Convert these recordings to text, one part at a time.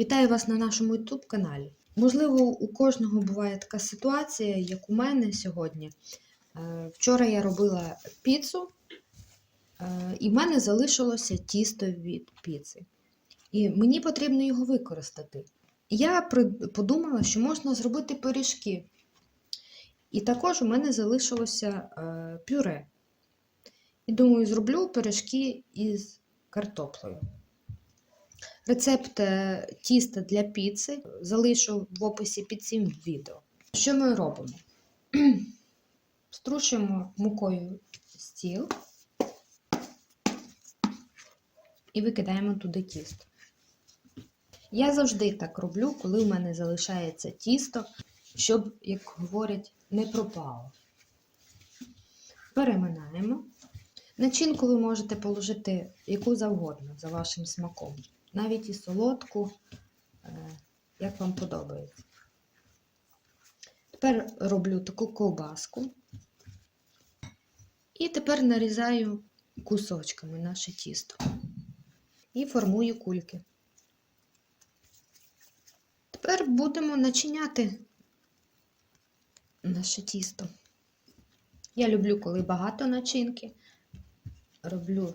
Вітаю вас на нашому YouTube каналі. Можливо, у кожного буває така ситуація, як у мене сьогодні. Е, Вчора я робила піцу, е, і в мене залишилося тісто від піци. І мені потрібно його використати. Я подумала, що можна зробити пиріжки. І також у мене залишилося е, пюре. І думаю, зроблю пиріжки із картоплею. Рецепт е, тіста для піци залишу в описі під цим відео. Що ми робимо? Струшуємо мукою стіл і викидаємо туди тісто. Я завжди так роблю, коли в мене залишається тісто, щоб, як говорять, не пропало. Переминаємо. Начинку ви можете положити яку завгодно за вашим смаком. Навіть і солодку, е, як вам подобається. Тепер роблю таку ковбаску. І тепер нарізаю кусочками наше тісто. І формую кульки. Тепер будемо начиняти наше тісто. Я люблю, коли багато начинки. Роблю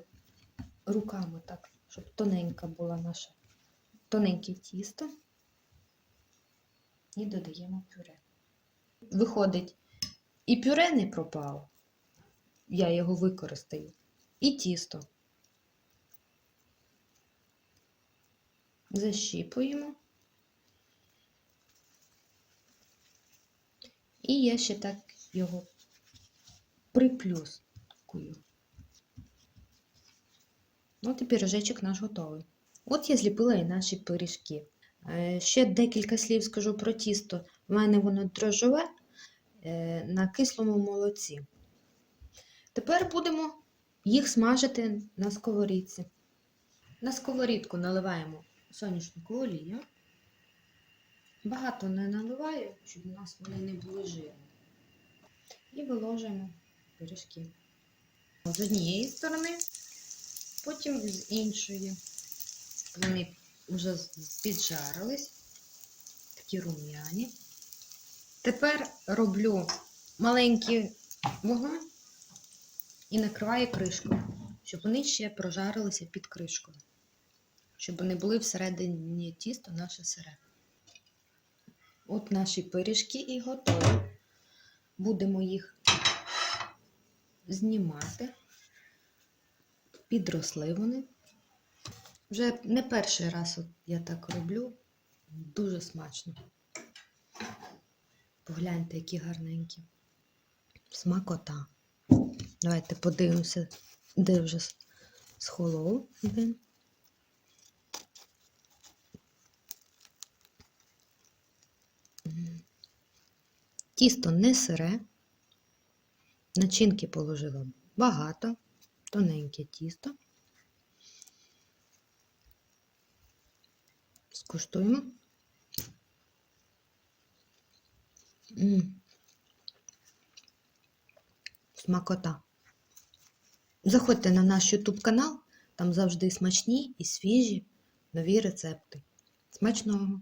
руками так, щоб тоненька була наша тоненьке тісто. І додаємо пюре. Виходить, і пюре не пропало, я його використаю, і тісто. Защіпуємо. І я ще так його приплюскую. От і пірожечок наш готовий. От я зліпила і наші пиріжки. Е, Ще декілька слів скажу про тісто. У мене воно дрожжове е, на кислому молоці. Тепер будемо їх смажити на сковорідці. На сковорідку наливаємо соняшникову олію. Багато не наливаю, щоб у нас вони не були жирні. І виложуємо пиріжки. З однієї сторони, потім з іншої. Вони вже піджарились, такі рум'яні. Тепер роблю маленький вогонь і накриваю кришкою, щоб вони ще прожарилися під кришкою, щоб вони були всередині тісто наше сире. От наші пиріжки і готові. Будемо їх знімати. Підросли вони. Вже не перший раз я так роблю. Дуже смачно. Погляньте, які гарненькі. Смакота. Давайте подивимося, де вже схолов один. Тісто не сире. Начинки положила багато, тоненьке тісто. Скуштуємо. М. Смакота. Заходьте на наш YouTube канал, там завжди смачні і свіжі нові рецепти. Смачного!